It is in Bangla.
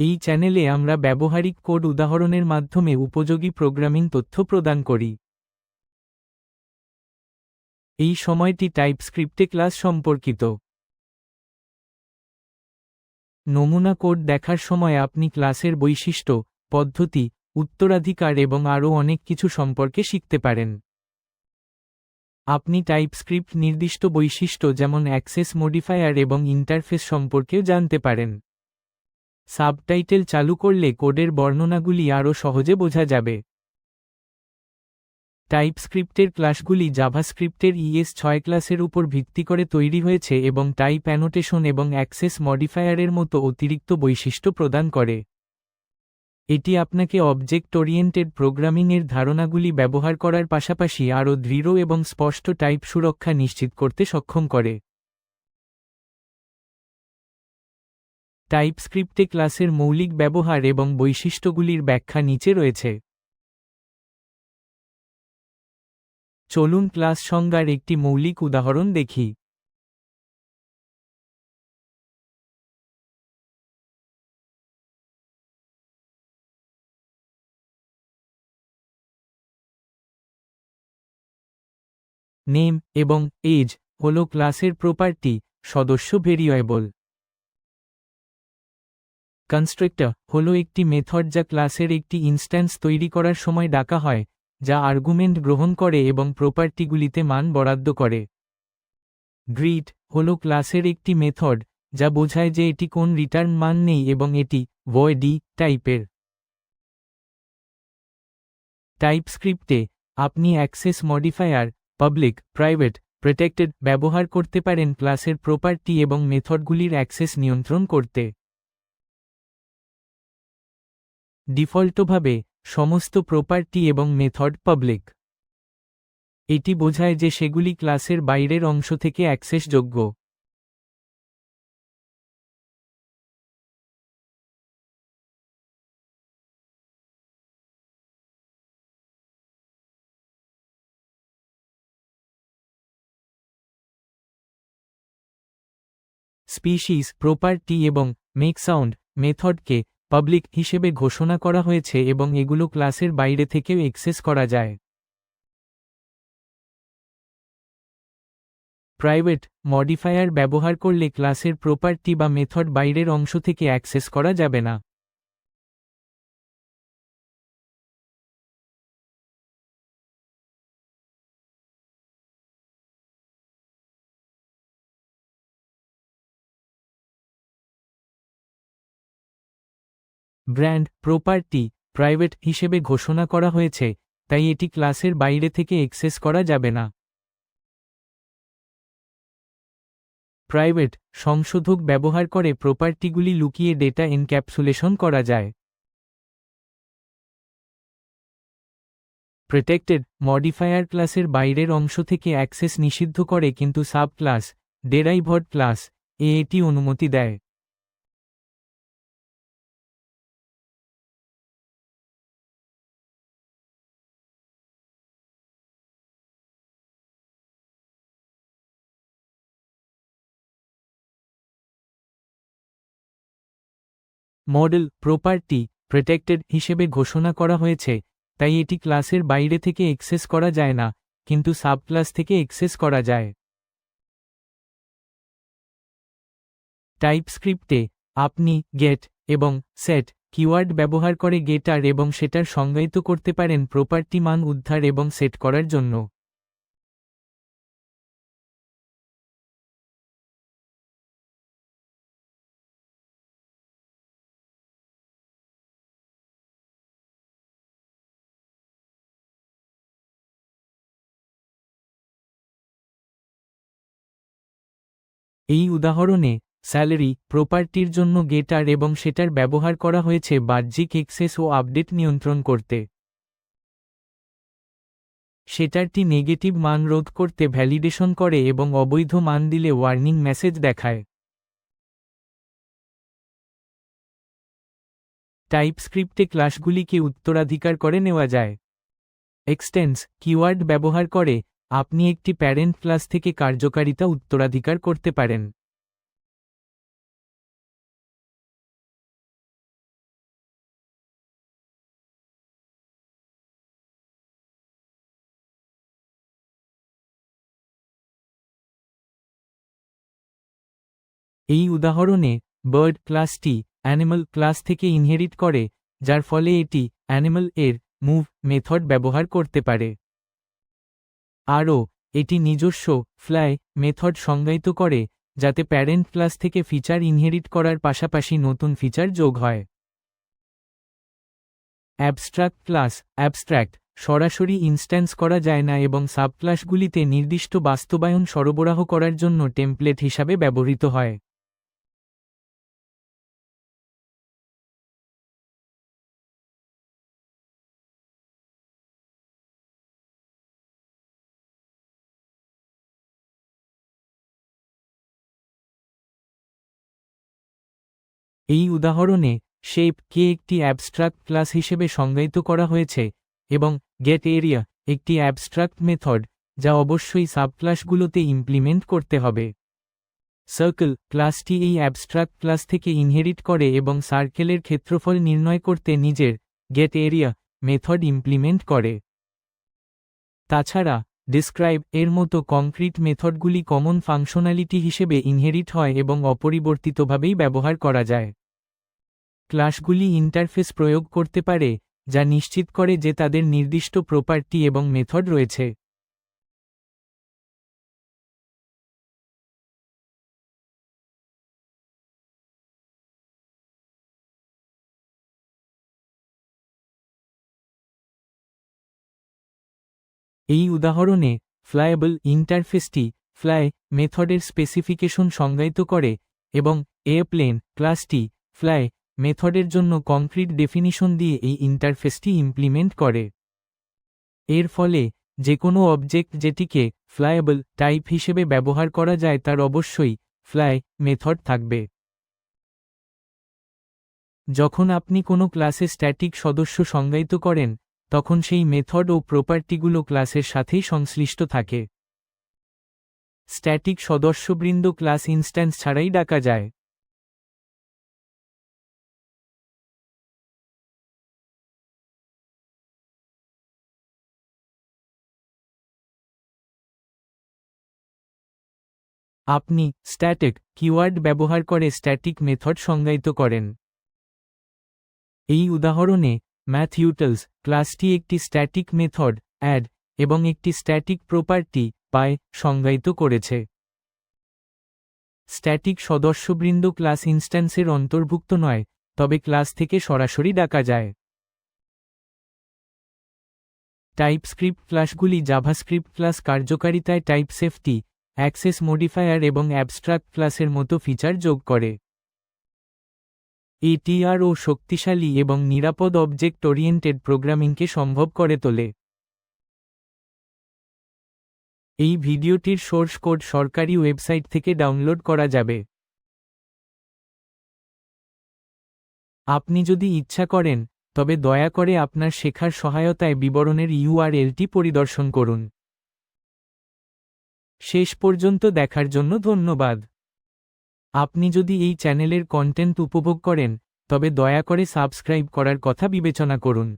এই চ্যানেলে আমরা ব্যবহারিক কোড উদাহরণের মাধ্যমে উপযোগী প্রোগ্রামিং তথ্য প্রদান করি। এই সময়টি টাইপস্ক্রিপ্টে ক্লাস সম্পর্কিত। নমুনা কোড দেখার সময় আপনি ক্লাসের বৈশিষ্ট্য, পদ্ধতি, উত্তরাধিকার এবং আরও অনেক কিছু সম্পর্কে শিখতে পারেন। আপনি টাইপস্ক্রিপ্ট নির্দিষ্ট বৈশিষ্ট্য যেমন অ্যাক্সেস মডিফায়ার এবং ইন্টারফেস সম্পর্কেও জানতে পারেন। সাবটাইটেল চালু করলে কোডের বর্ণনাগুলি আরও সহজে বোঝা যাবে। টাইপস্ক্রিপ্টের ক্লাসগুলি জাভাস্ক্রিপ্টের ইএস ছয় ক্লাসের উপর ভিত্তি করে তৈরি হয়েছে এবং টাইপ অ্যানোটেশন এবং অ্যাক্সেস মডিফায়ারের মতো অতিরিক্ত বৈশিষ্ট্য প্রদান করে। এটি আপনাকে অবজেক্ট ওরিয়েন্টেড প্রোগ্রামিংয়ের ধারণাগুলি ব্যবহার করার পাশাপাশি আরও দৃঢ় এবং স্পষ্ট টাইপ সুরক্ষা নিশ্চিত করতে সক্ষম করে। টাইপস্ক্রিপ্টে ক্লাসের মৌলিক ব্যবহার এবং বৈশিষ্ট্যগুলির ব্যাখ্যা নিচে রয়েছে। চলুন ক্লাস সংজ্ঞার একটি মৌলিক উদাহরণ দেখি। নেম এবং এজ হল ক্লাসের প্রপার্টি, সদস্য ভেরিয়েবল। কনস্ট্রাক্টর হল একটি মেথড যা ক্লাসের একটি ইনস্ট্যান্স তৈরি করার সময় ডাকা হয়, যা আর্গুমেন্ট গ্রহণ করে এবং প্রপার্টিগুলিতে মান বরাদ্দ করে। গ্রিট হল ক্লাসের একটি মেথড যা বোঝায় যে এটি কোন রিটার্ন মান নেই এবং এটি ভয়েডি টাইপের টাইপস্ক্রিপ্টে আপনি access modifier public private protected ব্যবহার করতে পারেন ক্লাসের প্রপার্টি এবং মেথডগুলির অ্যাক্সেস নিয়ন্ত্রণ করতে। ডিফল্টভাবে সমস্ত প্রপার্টি এবং মেথড পাবলিক এটি বোঝায় যে সেগুলি ক্লাসের বাইরের অংশ থেকে অ্যাক্সেসযোগ্য স্পিশিস প্রপার্টি এবং মেক সাউন্ড মেথডকে পাবলিক হিসেবে ঘোষণা করা হয়েছে এবং এগুলো ক্লাসের বাইরে থেকেও এক্সেস করা যায়। প্রাইভেট মডিফায়ার ব্যবহার করলে ক্লাসের প্রপার্টি বা মেথড বাইরের অংশ থেকে অ্যাক্সেস করা যাবে না। ব্র্যান্ড প্রপার্টি প্রাইভেট হিসেবে ঘোষণা করা হয়েছে, তাই এটি ক্লাসের বাইরে থেকে এক্সেস করা যাবে না। প্রাইভেট সংশোধক ব্যবহার করে প্রপার্টিগুলি লুকিয়ে ডেটা এনক্যাপসুলেশন করা যায়। প্রোটেক্টেড মডিফায়ার ক্লাসের বাইরের অংশ থেকে অ্যাক্সেস নিষিদ্ধ করে কিন্তু সাব ক্লাস, ডেরাইভড ক্লাস, এ এটি অনুমতি দেয়। মডেল প্রপার্টি প্রোটেক্টেড হিসেবে ঘোষণা করা হয়েছে, তাই এটি ক্লাসের বাইরে থেকে এক্সেস করা যায় না, কিন্তু সাবক্লাস থেকে এক্সেস করা যায়। টাইপস্ক্রিপ্টে আপনি গেট এবং সেট কিওয়ার্ড ব্যবহার করে গেটার এবং সেটার সংজ্ঞায়িত করতে পারেন প্রপার্টি মান উদ্ধার এবং সেট করার জন্য। এই উদাহরণে, স্যালারি, প্রপার্টির জন্য গেটার এবং সেটার ব্যবহার করা হয়েছে বাহ্যিক এক্সেস ও আপডেট নিয়ন্ত্রণ করতে। সেটারটি নেগেটিভ মান রোধ করতে ভ্যালিডেশন করে এবং অবৈধ মান দিলে ওয়ার্নিং মেসেজ দেখায়। টাইপস্ক্রিপ্টে ক্লাসগুলিকে উত্তরাধিকার করে নেওয়া যায়। এক্সটেন্স, কিওয়ার্ড ব্যবহার করে আপনি একটি প্যারেন্ট ক্লাস থেকে কার্যকারিতা উত্তরাধিকার করতে পারেন। এই উদাহরণে বার্ড ক্লাসটি অ্যানিমাল ক্লাস থেকে ইনহেরিট করে, যার ফলে এটি অ্যানিমাল এর মুভ মেথড ব্যবহার করতে পারে। আরও, এটি নিজস্ব ফ্লাই মেথড সংজ্ঞায়িত করে, যাতে প্যারেন্ট ক্লাস থেকে ফিচার ইনহেরিট করার পাশাপাশি নতুন ফিচার যোগ হয়। অ্যাবস্ট্রাক্ট ক্লাস অ্যাবস্ট্রাক্ট সরাসরি ইনস্ট্যান্স করা যায় না এবং সাবক্লাসগুলিতে নির্দিষ্ট বাস্তবায়ন সরবরাহ করার জন্য টেমপ্লেট হিসাবে ব্যবহৃত হয়। এই উদাহরণে শেপ কে একটি অ্যাবস্ট্রাক্ট ক্লাস হিসেবে সংজ্ঞায়িত করা হয়েছে এবং গেট এরিয়া একটি অ্যাবস্ট্রাক্ট মেথড যা অবশ্যই সাবক্লাসগুলোতে ইমপ্লিমেন্ট করতে হবে। সার্কেল ক্লাসটি এই অ্যাবস্ট্রাক্ট ক্লাস থেকে ইনহেরিট করে এবং সার্কেলের ক্ষেত্রফল নির্ণয় করতে নিজের গেট এরিয়া মেথড ইমপ্লিমেন্ট করে। তাছাড়া ডিসক্রাইব এর মতো কংক্রিট মেথডগুলি কমন ফাংশনালিটি হিসেবে ইনহেরিট হয় এবং অপরিবর্তিতভাবেই ব্যবহার করা যায়। ক্লাসগুলি ইন্টারফেস প্রয়োগ করতে পারে, যা নিশ্চিত করে যে তাদের নির্দিষ্ট প্রপার্টি এবং মেথড রয়েছে। এই উদাহরণে ফ্লায়েবল ইন্টারফেসটি ফ্লাই মেথডের স্পেসিফিকেশন সংজ্ঞায়িত করে এবং এ প্লেন ক্লাসটি ফ্লাই মেথডের জন্য কংক্রিট ডেফিনিশন দিয়ে এই ইন্টারফেসটি ইমপ্লিমেন্ট করে। এর ফলে, যে কোনো অবজেক্ট যেটিকে ফ্লায়েবল টাইপ হিসেবে ব্যবহার করা যায় তার অবশ্যই ফ্লাই মেথড থাকবে। যখন আপনি কোনো ক্লাসে স্ট্যাটিক সদস্য সংজ্ঞায়িত করেন, তখন সেই মেথড ও প্রপার্টিগুলো ক্লাসের সাথেই সংশ্লিষ্ট থাকে। স্ট্যাটিক সদস্যবৃন্দ ক্লাস ইনস্ট্যান্স ছাড়াই ডাকা যায়। আপনি স্ট্যাটিক কিওয়ার্ড ব্যবহার করে স্ট্যাটিক মেথড সংজ্ঞায়িত করেন। এই উদাহরণে ম্যাথিউটলস ক্লাসটি একটি স্ট্যাটিক মেথড অ্যাড এবং একটি স্ট্যাটিক প্রপার্টি পায় সংজ্ঞায়িত করেছে। স্ট্যাটিক সদস্যবৃন্দ ক্লাস ইনস্ট্যান্সের অন্তর্ভুক্ত নয়, তবে ক্লাস থেকে সরাসরি ডাকা যায়। টাইপস্ক্রিপ্ট ক্লাসগুলি জাভাস্ক্রিপ্ট ক্লাস কার্যকারিতায় টাইপ সেফটি অ্যাক্সেস মডিফায়ার এবং অ্যাবস্ট্রাক্ট ক্লাসের মতো ফিচার যোগ করে। এটিআর ও শক্তিশালী এবং নিরাপদ অবজেক্ট ওরিয়েন্টেড প্রোগ্রামিংকে সম্ভব করে তোলে। এই ভিডিওটির সোর্স কোড সরকারি ওয়েবসাইট থেকে ডাউনলোড করা যাবে। আপনি যদি ইচ্ছা করেন, তবে দয়া করে আপনার শেখার সহায়তায় বিবরণের ইউআরএলটি পরিদর্শন করুন। শেষ পর্যন্ত দেখার জন্য ধন্যবাদ। আপনি যদি এই চ্যানেলের কন্টেন্ট উপভোগ করেন, তবে দয়া করে সাবস্ক্রাইব করার কথা বিবেচনা করুন।